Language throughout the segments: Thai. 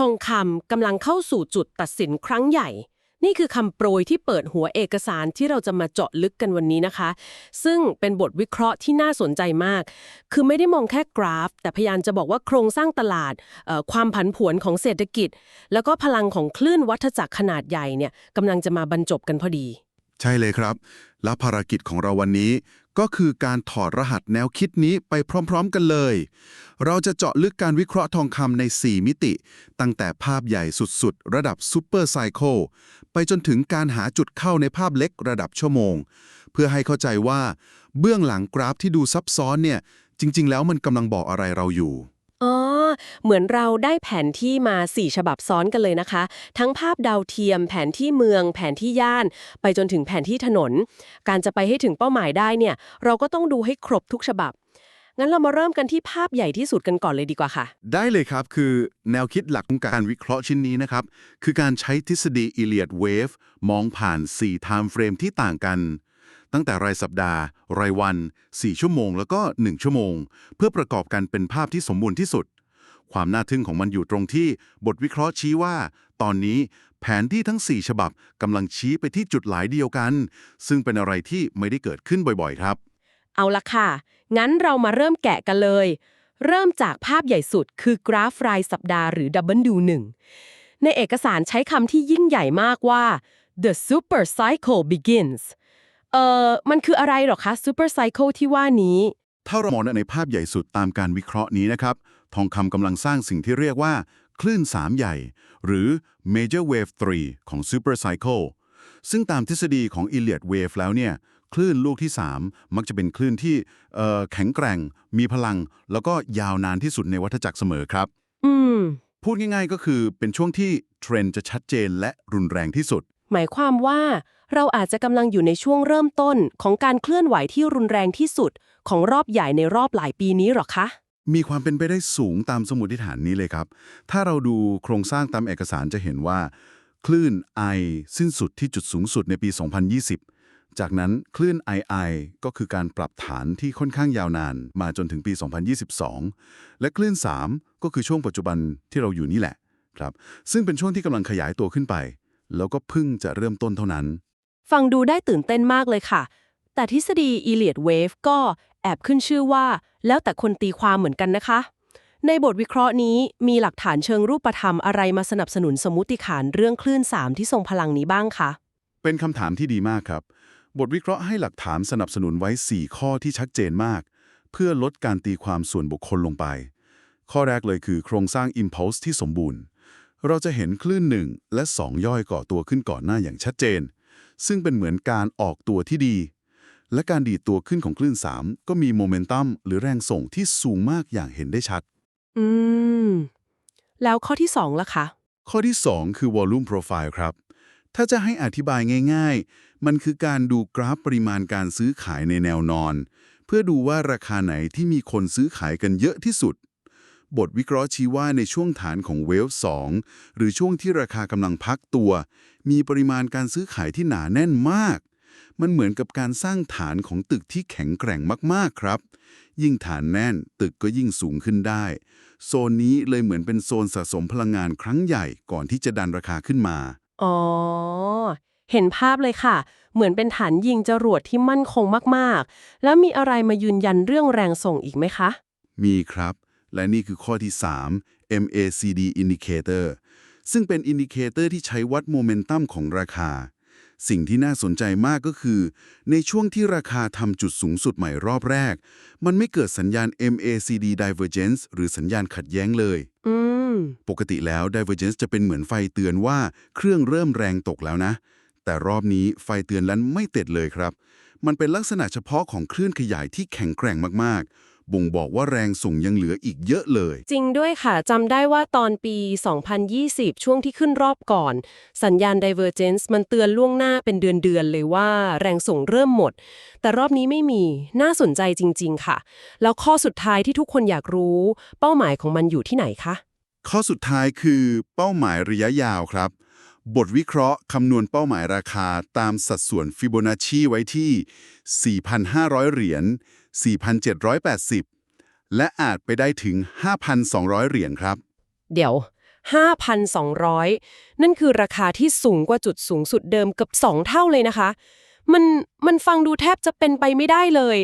ทองคำกำลังเข้าสู่จุดตัดสินครั้งใหญ่ นี่คือคำโปรยที่เปิดหัวเอกสารที่เราจะมาเจาะลึกกันวันนี้นะคะ ซึ่งเป็นบทวิเคราะห์ที่น่าสนใจมาก คือไม่ได้มองแค่กราฟ แต่พยายามจะบอกว่าโครงสร้างตลาด ความผันผวนของเศรษฐกิจ แล้วก็พลังของคลื่นวัฏจักรขนาดใหญ่เนี่ยกำลังจะมาบรรจบกันพอดี ใช่เลยครับ และภารกิจของเราวันนี้ ก็คือการถอดรหัสแนวคิดนี้ไปพร้อม ๆ กันเลย เราจะเจาะลึกการวิเคราะห์ทองคำใน 4 มิติ ตั้งแต่ภาพใหญ่สุดๆ ระดับซูเปอร์ไซโคไปจนถึงการหาจุดเข้าในภาพเล็กระดับชั่วโมง เพื่อให้เข้าใจว่า เบื้องหลังกราฟที่ดูซับซ้อนเนี่ย จริง ๆ แล้วมันกำลังบอกอะไรเราอยู่ เหมือนเราได้แผนที่มา 4 ฉบับซ้อนกันเลยนะคะ ทั้งภาพดาวเทียม แผนที่เมือง แผนที่ย่าน ไปจนถึงแผนที่ถนน การจะไปให้ถึงเป้าหมายได้เนี่ย เราก็ต้องดูให้ครบทุกฉบับ งั้นเรามาเริ่มกันที่ภาพใหญ่ที่สุดกันก่อนเลยดีกว่าค่ะ ได้เลยครับคือแนวคิดหลักของการวิเคราะห์ชิ้นนี้นะครับ คือการใช้ทฤษฎี Elliott Wave มองผ่าน4 time frame ที่ต่างกันตั้งแต่รายสัปดาห์ รายวัน 4 ชั่วโมง แล้วก็ 1 ชั่วโมง เพื่อประกอบกันเป็นภาพที่สมบูรณ์ที่สุด ความน่าทึ่งของมันอยู่ตรงที่บทวิเคราะห์ชี้ว่า ตอนนี้แผนที่ทั้ง 4 ฉบับกำลังชี้ไปที่จุดหมายเดียวกัน ซึ่งเป็นอะไรที่ไม่ได้เกิดขึ้นบ่อยๆ ครับ เอาละค่ะ งั้นเรามาเริ่มแกะกันเลย เริ่มจากภาพใหญ่สุดคือกราฟรายสัปดาห์หรือ W1 ในเอกสารใช้คำที่ยิ่งใหญ่มากว่า the super cycle begins เอ่อ มันคืออะไรหรอคะ super cycle ที่ว่านี้ ถ้าเรามองในภาพใหญ่สุดตามการวิเคราะห์นี้นะครับ ทองคำกำลังสร้างสิ่งที่เรียกว่า คลื่น 3 ใหญ่ หรือ major wave 3 ของ super cycle ซึ่งตามทฤษฎีของ Elliott wave แล้วเนี่ย คลื่นลูกที่ 3 มักจะเป็นคลื่นที่เอ่อแข็งแกร่ง มีพลัง แล้วก็ยาวนานที่สุดในวัฏจักรเสมอครับ อืมพูดง่ายๆก็คือเป็นช่วงที่เทรนด์จะชัดเจนและรุนแรงที่สุด หมายความว่าเราอาจจะกำลังอยู่ในช่วงเริ่มต้นของการเคลื่อนไหวที่รุนแรงที่สุด ของรอบใหญ่ในรอบหลายปีนี้หรอคะ มีความเป็นไปได้สูงตามสมมติฐานนี้เลยครับ ถ้าเราดูโครงสร้างตามเอกสารจะเห็นว่า คลื่น I สิ้นสุดที่จุดสูงสุดในปี 2020 จากนั้นคลื่น II ก็คือการปรับฐานที่ค่อนข้างยาวนานมาจนถึงปี 2022 และคลื่น 3 ก็คือช่วงปัจจุบันที่เราอยู่นี่แหละครับ ซึ่งเป็นช่วงที่กำลังขยายตัวขึ้นไป แล้วก็เพิ่งจะเริ่มต้นเท่านั้น ฟังดูได้ตื่นเต้นมากเลยค่ะ แต่ทฤษฎี Elliott Wave ก็แอบขึ้นชื่อว่า แล้วแต่คนตีความเหมือนกันนะคะ ในบทวิเคราะห์นี้มีหลักฐานเชิงรูปธรรมอะไรมาสนับสนุนสมมติฐานเรื่องคลื่น3ที่ทรงพลังนี้บ้างคะเป็นคำถามที่ดีมากครับ บทวิเคราะห์ให้หลักฐานสนับสนุนไว้ 4 ข้อที่ชัดเจนมาก เพื่อลดการตีความส่วนบุคคลลงไป ข้อแรกเลยคือโครงสร้าง Impulse ที่สมบูรณ์ เราจะเห็นคลื่น1และ2ย่อยก่อตัวขึ้นก่อนหน้าอย่างชัดเจน ซึ่งเป็นเหมือนการออกตัวที่ดี และการดีดตัวขึ้นของคลื่น 3 ก็มีโมเมนตัมหรือแรงส่งที่สูงมากอย่างเห็นได้ชัด อืม แล้วข้อที่2ล่ะคะ ข้อที่ 2 คือ Volume Profile ครับ ถ้าจะให้อธิบายง่าย ๆ มันคือการดูกราฟปริมาณการซื้อขายในแนวนอน เพื่อดูว่าราคาไหนที่มีคนซื้อขายกันเยอะที่สุด บทวิเคราะห์ชี้ว่าในช่วงฐานของเวฟ2หรือช่วงที่ราคากำลังพักตัว มีปริมาณการซื้อขายที่หนาแน่นมาก มันเหมือนกับการสร้างฐานของตึกที่แข็งแกร่งมากๆครับ ยิ่งฐานแน่นตึกก็ยิ่งสูงขึ้นได้ โซนนี้เลยเหมือนเป็นโซนสะสมพลังงานครั้งใหญ่ก่อนที่จะดันราคาขึ้นมา อ๋อ เห็นภาพเลยค่ะ เหมือนเป็นฐานยิงจรวดที่มั่นคงมากๆ แล้วมีอะไรมายืนยันเรื่องแรงส่งอีกไหมคะ มีครับ และนี่คือข้อที่ 3 MACD Indicator ซึ่งเป็นอินดิเคเตอร์ที่ใช้วัดโมเมนตัมของราคา สิ่งที่น่าสนใจมากก็คือ ในช่วงที่ราคาทำจุดสูงสุดใหม่รอบแรก มันไม่เกิดสัญญาณ MACD Divergence หรือสัญญาณขัดแย้งเลยอืมปกติแล้ว Divergence จะเป็นเหมือนไฟเตือนว่าเครื่องเริ่มแรงตกแล้วนะ แต่รอบนี้ไฟเตือนนั้นไม่ติดเลยครับ มันเป็นลักษณะเฉพาะของคลื่นขยายที่แข็งแกร่งมากๆ บ่งบอกว่าแรงส่งยังเหลืออีกเยอะเลย จริงด้วยค่ะจำได้ว่าตอนปี 2020 ช่วงที่ขึ้นรอบก่อน สัญญาณ divergence มันเตือนล่วงหน้าเป็นเดือนๆเลยว่าแรงส่งเริ่มหมด แต่รอบนี้ไม่มีน่าสนใจจริง ๆ ค่ะ แล้วข้อสุดท้ายที่ทุกคนอยากรู้ เป้าหมายของมันอยู่ที่ไหนคะข้อสุดท้ายคือเป้าหมายระยะยาวครับ บทวิเคราะห์คำนวณเป้าหมายราคาตามสัดส่วนฟิโบนัชชีไว้ที่ 4,500 เหรียญ 4,780 และอาจไปได้ถึง 5,200 เหรียญครับ เดี๋ยว 5,200 นั่นคือราคาที่สูงกว่าจุดสูงสุดเดิมเกับ2 เท่าเลยนะคะ มันมันฟังดูแทบจะเป็นไปไม่ได้เลย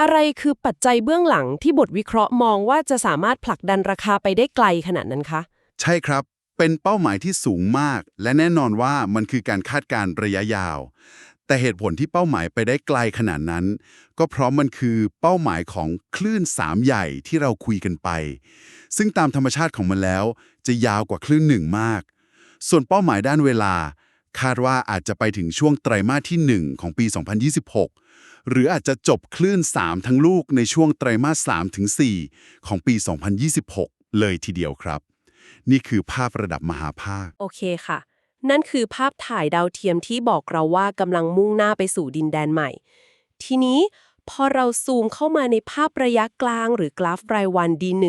อะไรคือปัจจัยเบื้องหลังที่บทวิเคราะห์มองว่าจะสามารถผลักดันราคาไปได้ไกลขนาดนั้นคะ ใช่ครับเป็นเป้าหมายที่สูงมาก และแน่นอนว่ามันคือการคาดการณ์ระยะยาว แต่เหตุผลที่เป้าหมายไปได้ไกลขนาดนั้น ก็เพราะมันคือเป้าหมายของคลื่น3ใหญ่ที่เราคุยกันไป ซึ่งตามธรรมชาติของมันแล้ว จะยาวกว่าคลื่นหนึ่งมาก ส่วนเป้าหมายด้านเวลา คาดว่าอาจจะไปถึงช่วงไตรมาสที่ 1 ของปี 2026 หรืออาจจะจบคลื่น 3 ทั้งลูกในช่วงไตรมาส3ถึง4ของปี 2026 เลยทีเดียวครับ นี่คือภาพระดับมหาภาค โอเคค่ะ นั่นคือภาพถ่ายดาวเทียมที่บอกเราว่ากำลังมุ่งหน้าไปสู่ดินแดนใหม่ ทีนี้พอเราซูมเข้ามาในภาพระยะกลางหรือกราฟรายวัน D1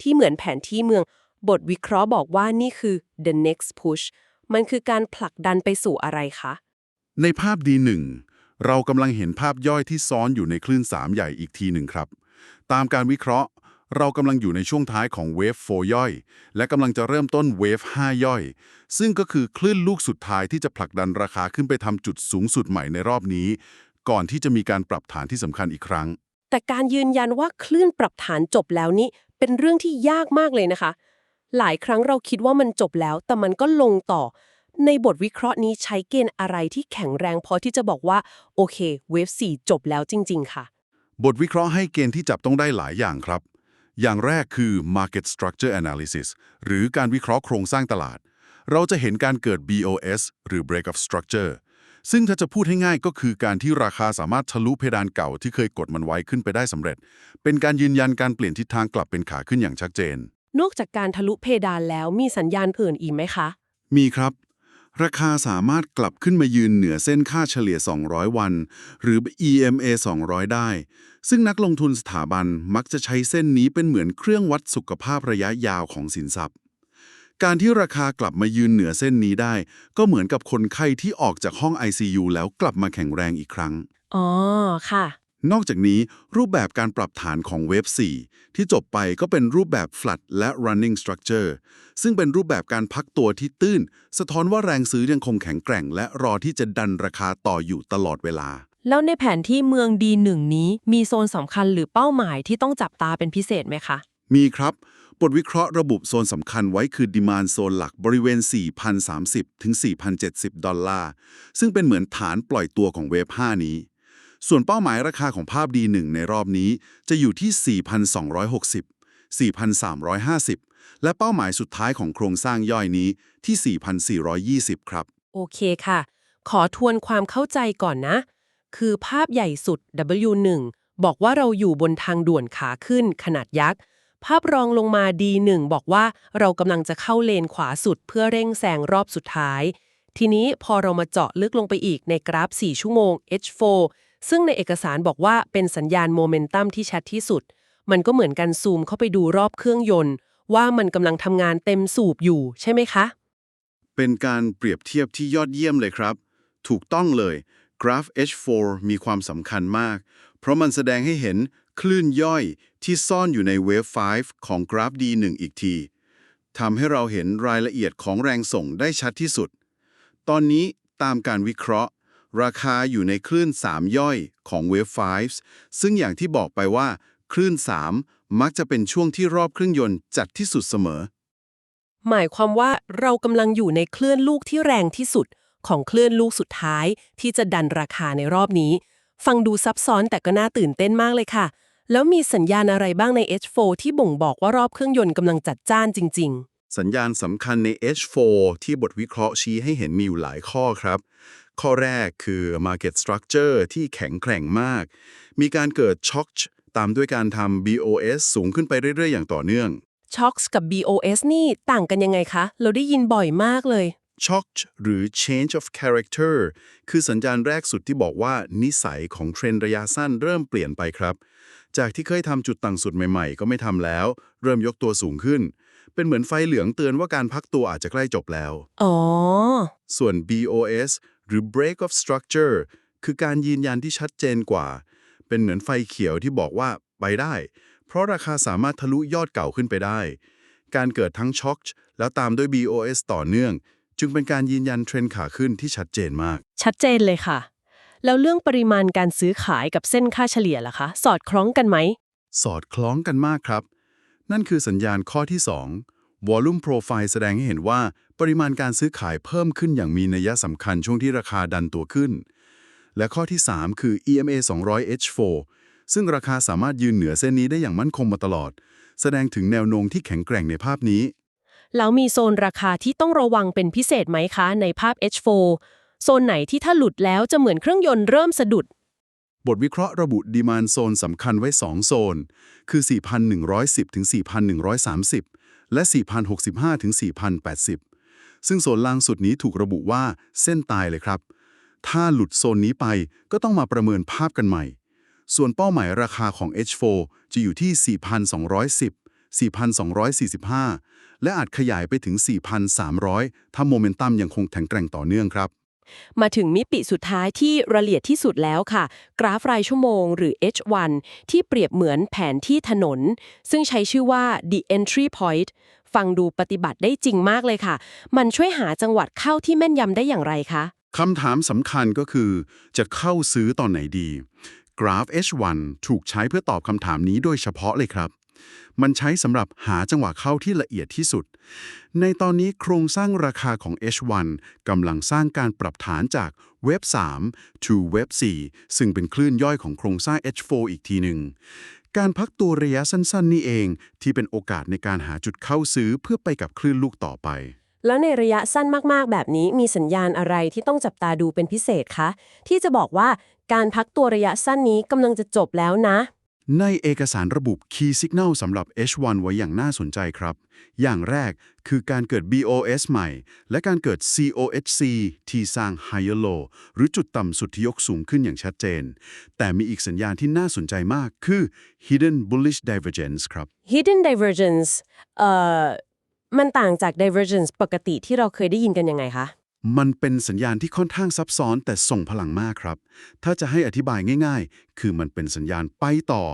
ที่เหมือนแผนที่เมือง บทวิเคราะห์บอกว่านี่คือ the next push มันคือการผลักดันไปสู่อะไรคะ ในภาพ D1 เรากำลังเห็นภาพย่อยที่ซ้อนอยู่ในคลื่น 3 ใหญ่อีกทีหนึ่งครับ ตามการวิเคราะห์ เรากำลังอยู่ในช่วงท้ายของเวฟ4ย่อย และกำลังจะเริ่มต้นเวฟ5ย่อย ซึ่งก็คือคลื่นลูกสุดท้ายที่จะผลักดันราคาขึ้นไปทำจุดสูงสุดใหม่ในรอบนี้ ก่อนที่จะมีการปรับฐานที่สำคัญอีกครั้ง แต่การยืนยันว่าคลื่นปรับฐานจบแล้วนี่เป็นเรื่องที่ยากมากเลยนะคะ หลายครั้งเราคิดว่ามันจบแล้ว แต่มันก็ลงต่อ ในบทวิเคราะห์นี้ใช้เกณฑ์อะไรที่แข็งแรงพอที่จะบอกว่าโอเคเวฟ4จบแล้วจริง ๆ ค่ะ บทวิเคราะห์ให้เกณฑ์ที่จับต้องได้หลายอย่างครับ อย่างแรกคือ market structure analysis หรือการวิเคราะห์โครงสร้างตลาด เราจะเห็นการเกิด BOS หรือ break of structure ซึ่งถ้าจะพูดให้ง่ายก็คือการที่ราคาสามารถทะลุเพดานเก่าที่เคยกดมันไว้ขึ้นไปได้สำเร็จ เป็นการยืนยันการเปลี่ยนทิศทางกลับเป็นขาขึ้นอย่างชัดเจน นอกจากการทะลุเพดานแล้วมีสัญญาณอื่นอีกไหมคะ มีครับ ราคาสามารถกลับขึ้นมายืนเหนือเส้นค่าเฉลี่ย 200 วัน หรือ EMA 200 ได้ ซึ่งนักลงทุนสถาบันมักจะใช้เส้นนี้เป็นเหมือนเครื่องวัดสุขภาพระยะยาวของสินทรัพย์ การที่ราคากลับมายืนเหนือเส้นนี้ได้ ก็เหมือนกับคนไข้ที่ออกจากห้อง ICU แล้วกลับมาแข็งแรงอีกครั้ง อ๋อ ค่ะ นอกจากนี้รูปแบบการปรับฐานของเวฟ4 ที่จบไปก็เป็นรูปแบบ flat และ running structure ซึ่งเป็นรูปแบบการพักตัวที่ตื้น สะท้อนว่าแรงซื้อยังคงแข็งแกร่ง และรอที่จะดันราคาต่ออยู่ตลอดเวลา แล้วในแผนที่เมือง D1 นี้มีโซนสำคัญหรือเป้าหมายที่ต้องจับตาเป็นพิเศษไหมคะ มีครับบทวิเคราะห์ระบุโซนสำคัญไว้คือ demand โซนหลักบริเวณ 4,030 ถึง 4,070 ดอลลาร์ ซึ่งเป็นเหมือนฐานปล่อยตัวของเวฟ5นี้ ส่วนเป้าหมายราคาของภาพ D1 ในรอบนี้จะอยู่ที่ 4,260 4,350 และเป้าหมายสุดท้ายของโครงสร้างย่อยนี้ที่ 4,420 ครับ โอเคค่ะ ขอทวนความเข้าใจก่อนนะ คือภาพใหญ่สุด W1 บอกว่าเราอยู่บนทางด่วนขาขึ้นขนาดยักษ์ ภาพรองลงมา D1 บอกว่าเรากำลังจะเข้าเลนขวาสุดเพื่อเร่งแซงรอบสุดท้าย ทีนี้พอเรามาเจาะลึกลงไปอีกในกราฟ 4 ชั่วโมง H4 ซึ่งในเอกสารบอกว่าเป็นสัญญาณโมเมนตัมที่ชัดที่สุด มันก็เหมือนกันซูมเข้าไปดูรอบเครื่องยนต์ ว่ามันกำลังทำงานเต็มสูบอยู่ใช่ไหมคะ เป็นการเปรียบเทียบที่ยอดเยี่ยมเลยครับ ถูกต้องเลยกราฟ H4 มีความสำคัญมาก เพราะมันแสดงให้เห็นคลื่นย่อยที่ซ่อนอยู่ในเวฟ 5 ของกราฟ D1 อีกทีทำให้เราเห็นรายละเอียดของแรงส่งได้ชัดที่สุด ตอนนี้ตามการวิเคราะห์ ราคาอยู่ในคลื่น 3 ย่อยของเวฟ5ซึ่งอย่างที่บอกไปว่า คลื่น 3 มักจะเป็นช่วงที่รอบเครื่องยนต์จัดที่สุดเสมอ หมายความว่าเรากำลังอยู่ในคลื่นลูกที่แรงที่สุด ของคลื่นลูกสุดท้าย ที่จะดันราคาในรอบนี้ ฟังดูซับซ้อนแต่ก็น่าตื่นเต้นมากเลยค่ะ แล้วมีสัญญาณอะไรบ้างใน H4 ที่บ่งบอกว่ารอบเครื่องยนต์กำลังจัดจ้านจริงสัญญาณสำคัญใน H4 ที่บทวิเคราะห์ชี้ให้เห็นมีอยู่หลายข้อครับ ข้อแรกคือ Market Structure ที่แข็งแกร่งมาก มีการเกิดช็อคตามด้วยการทำ BOS สูงขึ้นไปเรื่อย ๆ อย่างต่อเนื่องๆ Shocks กับ BOS นี่ต่างกันยังไงคะ เราได้ยินบ่อยมากเลยช็อคหรือ change of character คือสัญญาณแรกสุดที่บอกว่านิสัยของเทรนด์ระยะสั้นเริ่มเปลี่ยนไปครับ จากที่เคยทำจุดต่ำสุดใหม่ๆ ก็ไม่ทำแล้ว เริ่มยกตัวสูงขึ้น เป็นเหมือนไฟเหลืองเตือนว่าการพักตัวอาจจะใกล้จบแล้ว อ๋อ ส่วน BOS หรือ break of structure คือการยืนยันที่ชัดเจนกว่า เป็นเหมือนไฟเขียวที่บอกว่าไปได้ เพราะราคาสามารถทะลุยอดเก่าขึ้นไปได้ การเกิดทั้งช็อคแล้วตามด้วย BOS ต่อเนื่อง จึงเป็นการยืนยันเทรนด์ขาขึ้นที่ชัดเจนมาก ชัดเจนเลยค่ะ แล้วเรื่องปริมาณการซื้อขายกับเส้นค่าเฉลี่ยล่ะคะ สอดคล้องกันไหม สอดคล้องกันมากครับ นั่นคือสัญญาณข้อที่ 2 Volume Profile แสดงให้เห็นว่า ปริมาณการซื้อขายเพิ่มขึ้นอย่างมีนัยสำคัญช่วงที่ราคาดันตัวขึ้น และข้อที่ 3 คือ EMA 200 H4 ซึ่งราคาสามารถยืนเหนือเส้นนี้ได้อย่างมั่นคงมาตลอด แสดงถึงแนวโน้มที่แข็งแกร่งในภาพนี้ แล้วมีโซนราคาที่ต้องระวังเป็นพิเศษไหมคะในภาพ H4 โซนไหนที่ถ้าหลุดแล้วจะเหมือนเครื่องยนต์เริ่มสะดุด บทวิเคราะห์ระบุดีมานโซนสำคัญไว้ 2 โซน คือ 4,110 ถึง 4,130 และ 4,065 ถึง 4,080 ซึ่งโซนล่างสุดนี้ถูกระบุว่าเส้นตายเลยครับ ถ้าหลุดโซนนี้ไปก็ต้องมาประเมินภาพกันใหม่ ส่วนเป้าหมายราคาของ H4 จะอยู่ที่ 4,210 4,245 และอาจขยายไปถึง 4,300 ถ้าโมเมนตัมยังคงแข็งแกร่งต่อเนื่องครับ มาถึงมิติสุดท้ายที่ละเอียดที่สุดแล้วค่ะ กราฟรายชั่วโมงหรือ H1 ที่เปรียบเหมือนแผนที่ถนน ซึ่งใช้ชื่อว่า the entry point ฟังดูปฏิบัติได้จริงมากเลยค่ะ มันช่วยหาจังหวัดเข้าที่แม่นยำได้อย่างไรคะคำถามสำคัญก็คือ จะเข้าซื้อตอนไหนดี กราฟ H1 ถูกใช้เพื่อตอบคำถามนี้โดยเฉพาะเลยครับ มันใช้สำหรับหาจังหวะเข้าที่ละเอียดที่สุด ในตอนนี้โครงสร้างราคาของ H1 กำลังสร้างการปรับฐานจากเว็บ 3 to เว็บ 4 ซึ่งเป็นคลื่นย่อยของโครงสร้าง H4 อีกทีหนึ่ง การพักตัวระยะสั้น ๆ นี่เอง ที่เป็นโอกาสในการหาจุดเข้าซื้อเพื่อไปกับคลื่นลูกต่อไป แล้วในระยะสั้นมากๆ แบบนี้มีสัญญาณอะไรที่ต้องจับตาดูเป็นพิเศษคะ ที่จะบอกว่าการพักตัวระยะสั้นนี้กำลังจะจบแล้วนะ ในเอกสารระบุ Key Signal สำหรับ H1 ไว้อย่างน่าสนใจครับ อย่างแรกคือการเกิด BOS ใหม่ และการเกิด COHC ที่สร้าง Higher Low หรือจุดต่ำสุดที่ยกสูงขึ้นอย่างชัดเจน แต่มีอีกสัญญาณที่น่าสนใจมากคือ Hidden Bullish Divergence ครับ hidden divergence เอ่อ มันต่างจาก divergence ปกติที่เราเคยได้ยินกันยังไงคะ มันเป็นสัญญาณที่ค่อนข้างซับซ้อนแต่ส่งพลังมากครับ ถ้าจะให้อธิบายง่าย ๆ คือมันเป็นสัญญาณไปต่อ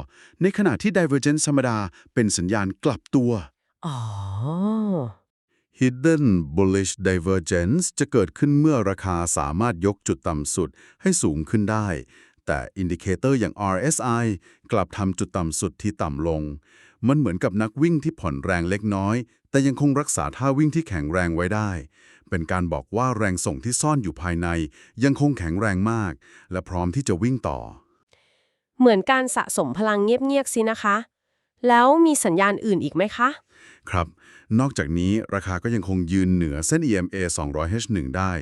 ในขณะที่ Divergence ธรรมดาเป็นสัญญาณกลับตัว อ๋อ Hidden Bullish Divergence จะเกิดขึ้นเมื่อราคาสามารถยกจุดต่ำสุดให้สูงขึ้นได้ แต่อินดิเคเตอร์อย่าง RSI กลับทำจุดต่ำสุดที่ต่ำลง มันเหมือนกับนักวิ่งที่ผ่อนแรงเล็กน้อย แต่ยังคงรักษาท่าวิ่งที่แข็งแรงไว้ได้ เป็นการบอกว่าแรงส่งที่ซ่อนอยู่ภายใน ยังคงแข็งแรงมาก และพร้อมที่จะวิ่งต่อ เหมือนการสะสมพลังเงียบๆสินะคะ แล้วมีสัญญาณอื่นอีกไหมคะ ครับ นอกจากนี้ราคาก็ยังคงยืนเหนือเส้น EMA 200H1 ได้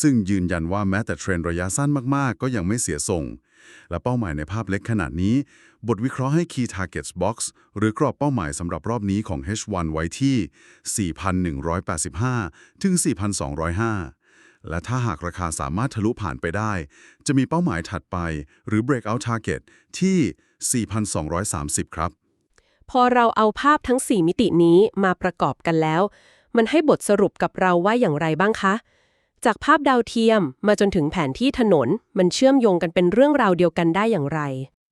ซึ่งยืนยันว่าแม้แต่เทรนด์ระยะสั้นมากๆ ก็ยังไม่เสียทรง และเป้าหมายในภาพเล็กขนาดนี้ บทวิเคราะห์ให้ Key Targets Box หรือกรอบเป้าหมายสำหรับรอบนี้ของ H1 ไว้ที่ 4,185 ถึง 4,205 และถ้าหากราคาสามารถทะลุผ่านไปได้ จะมีเป้าหมายถัดไป หรือ Breakout Target ที่ 4,230 ครับ พอเราเอาภาพทั้ง 4 มิตินี้มาประกอบกันแล้ว มันให้บทสรุปกับเราว่าอย่างไรบ้างคะ จากภาพดาวเทียมมาจนถึงแผนที่ถนน มันเชื่อมโยงกันเป็นเรื่องราวเดียวกันได้อย่างไร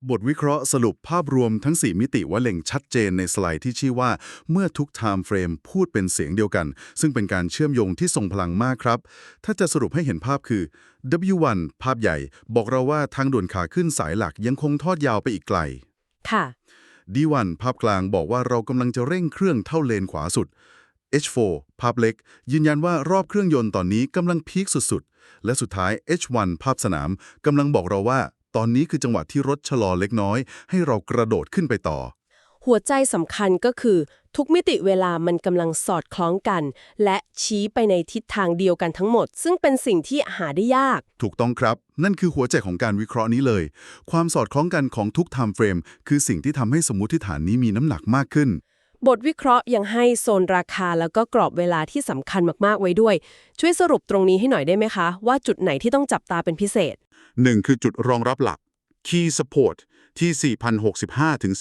บทวิเคราะห์สรุปภาพรวมทั้ง 4 มิติว่าเล็งชัดเจนในสไลด์ที่ชื่อว่า เมื่อทุก time frame พูดเป็นเสียงเดียวกัน ซึ่งเป็นการเชื่อมโยงที่ทรงพลังมากครับ ถ้าจะสรุปให้เห็นภาพคือ W1 ภาพใหญ่ บอกเราว่าทางด่วนขาขึ้นสายหลักยังคงทอดยาวไปอีกไกล ค่ะ D1 ภาพกลางบอกว่าเรากำลังจะเร่งเครื่องเท่าเลนขวาสุด H4 ภาพเล็ก ยืนยันว่ารอบเครื่องยนต์ตอนนี้กำลังพีคสุดๆ และสุดท้าย H1 ภาพสนามกำลังบอกเราว่า ตอนนี้คือจังหวะที่รถชะลอเล็กน้อย ให้เรากระโดดขึ้นไปต่อ หัวใจสำคัญก็คือ ทุกมิติเวลามันกำลังสอดคล้องกัน และชี้ไปในทิศทางเดียวกันทั้งหมด ซึ่งเป็นสิ่งที่หาได้ยาก ถูกต้องครับ นั่นคือหัวใจของการวิเคราะห์นี้เลย ความสอดคล้องกันของทุก time frame คือสิ่งที่ทำให้สมมติฐานนี้มีน้ำหนักมากขึ้น บทวิเคราะห์ยังให้โซนราคาแล้วก็กรอบเวลาที่สำคัญมากๆไว้ด้วย ช่วยสรุปตรงนี้ให้หน่อยได้ไหมคะ ว่าจุดไหนที่ต้องจับตาเป็นพิเศษ 1 คือจุดรองรับหลัก Key Support ที่ 4,065 ถึง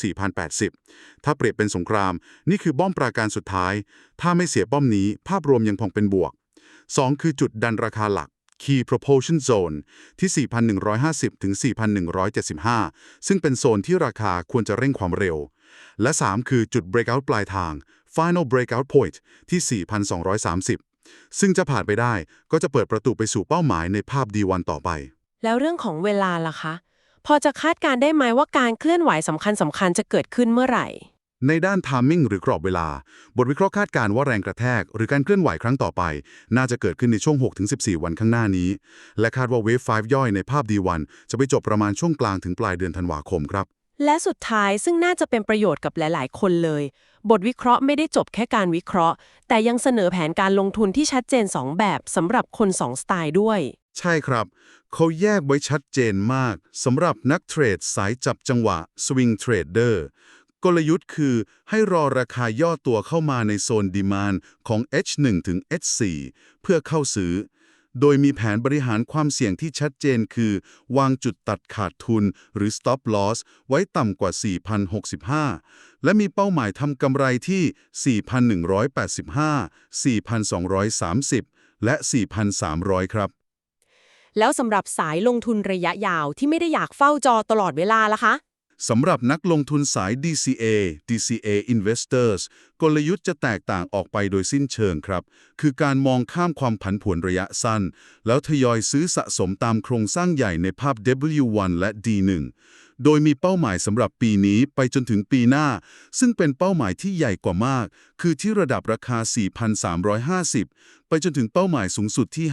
4,080 ถ้าเปรียบเป็นสงคราม นี่คือบ้อมปราการสุดท้าย ถ้าไม่เสียป้อมนี้ ภาพรวมยังคงเป็นบวก 2 คือจุดดันราคาหลัก Key Propulsion Zone ที่ 4,150 ถึง 4,175 ซึ่งเป็นโซนที่ราคาควรจะเร่งความเร็ว และ 3 คือจุด Breakout ปลายทาง Final Breakout Point ที่ 4,230 ซึ่งจะผ่านไปได้ก็จะเปิดประตูไปสู่เป้าหมายในภาพ D1 ต่อไป แล้วเรื่องของเวลาล่ะคะ พอจะคาดการณ์ได้ไหมว่าการเคลื่อนไหวสำคัญสำคัญๆจะเกิดขึ้นเมื่อไหร่ในด้าน timing หรือกรอบเวลา บทวิเคราะห์คาดการณ์ว่าแรงกระแทก หรือการเคลื่อนไหวครั้งต่อไป น่าจะเกิดขึ้นในช่วง 6-14 วันข้างหน้านี้ และคาดว่า Wave 5ย่อยในภาพ D1 จะไปจบประมาณช่วงกลางถึงปลายเดือนธันวาคมครับ และสุดท้ายซึ่งน่าจะเป็นประโยชน์กับหลาย ๆ คนเลย บทวิเคราะห์ไม่ได้จบแค่การวิเคราะห์ แต่ยังเสนอแผนการลงทุนที่ชัดเจน 2 แบบสำหรับคน 2 สไตล์ด้วย ใช่ครับ เขาแยกไว้ชัดเจนมากสำหรับนักเทรดสายจับจังหวะ Swing Trader กลยุทธ์คือให้รอราคาย่อตัวเข้ามาในโซนดีมานของ H1 ถึง H4 เพื่อเข้าซื้อ โดยมีแผนบริหารความเสี่ยงที่ชัดเจนคือ วางจุดตัดขาดทุนหรือ stop loss ไว้ต่ำกว่า 4,065 และมีเป้าหมายทำกำไรที่ 4,185 4,230 และ 4,300 ครับ แล้วสำหรับสายลงทุนระยะยาวที่ไม่ได้อยากเฝ้าจอตลอดเวลาล่ะคะ สำหรับนักลงทุนสาย DCA DCA Investors กลยุทธ์จะแตกต่างออกไปโดยสิ้นเชิงครับ คือการมองข้ามความผันผวนระยะสั้น แล้วทยอยซื้อสะสมตามโครงสร้างใหญ่ในภาพ W1 และ D1 โดยมีเป้าหมายสำหรับปีนี้ไปจนถึงปีหน้า ซึ่งเป็นเป้าหมายที่ใหญ่กว่ามาก คือที่ระดับราคา 4,350 ไปจนถึงเป้าหมายสูงสุดที่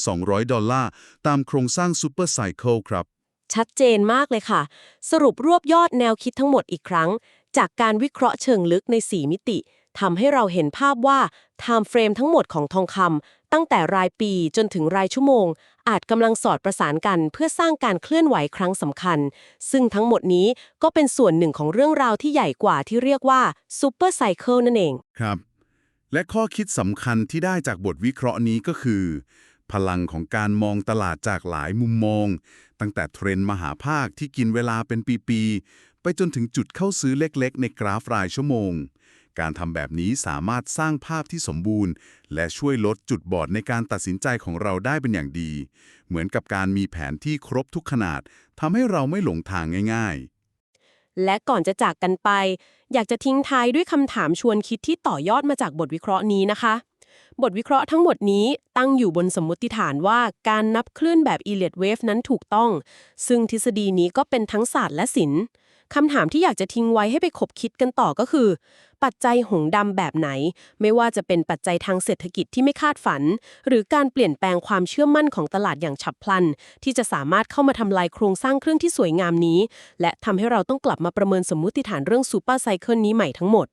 5,200 ดอลลาร์ ตามโครงสร้าง Super Cycle ครับ ชัดเจนมากเลยค่ะ สรุปรวบยอดแนวคิดทั้งหมดอีกครั้ง จากการวิเคราะห์เชิงลึกใน 4 มิติทำให้เราเห็นภาพว่า time frame ทั้งหมดของทองคำตั้งแต่รายปีจนถึงรายชั่วโมง อาจกำลังสอดประสานกันเพื่อสร้างการเคลื่อนไหวครั้งสำคัญ ซึ่งทั้งหมดนี้ก็เป็นส่วนหนึ่งของเรื่องราวที่ใหญ่กว่าที่เรียกว่า Super Cycle นั่นเอง ครับ และข้อคิดสำคัญที่ได้จากบทวิเคราะห์นี้ก็คือ พลังของการมองตลาดจากหลายมุมมอง ตั้งแต่เทรนด์มหาภาคที่กินเวลาเป็นปีๆ ไปจนถึงจุดเข้าซื้อเล็กๆ ในกราฟรายชั่วโมง การทำแบบนี้สามารถสร้างภาพที่สมบูรณ์ และช่วยลดจุดบอดในการตัดสินใจของเราได้เป็นอย่างดี เหมือนกับการมีแผนที่ครบทุกขนาดทำให้เราไม่หลงทางง่ายๆ และก่อนจะจากกันไป อยากจะทิ้งท้ายด้วยคำถามชวนคิดที่ต่อยอดมาจากบทวิเคราะห์นี้นะคะ บทวิเคราะห์ทั้งหมดนี้ตั้งอยู่บนสมมติฐานว่าการนับคลื่นแบบ Elliott Wave นั้นถูกต้อง ซึ่งทฤษฎีนี้ก็เป็นทั้งศาสตร์และศิลป์คำถามที่อยากจะทิ้งไว้ให้ไปคบคิดกันต่อก็คือ ปัจจัยหงดำแบบไหน ไม่ว่าจะเป็นปัจจัยทางเศรษฐกิจที่ไม่คาดฝัน หรือการเปลี่ยนแปลงความเชื่อมั่นของตลาดอย่างฉับพลัน ที่จะสามารถเข้ามาทำลายโครงสร้างเครื่องที่สวยงามนี้ และทำให้เราต้องกลับมาประเมินสมมติฐานเรื่องซูเปอร์ไซเคิลนี้ใหม่ทั้งหมด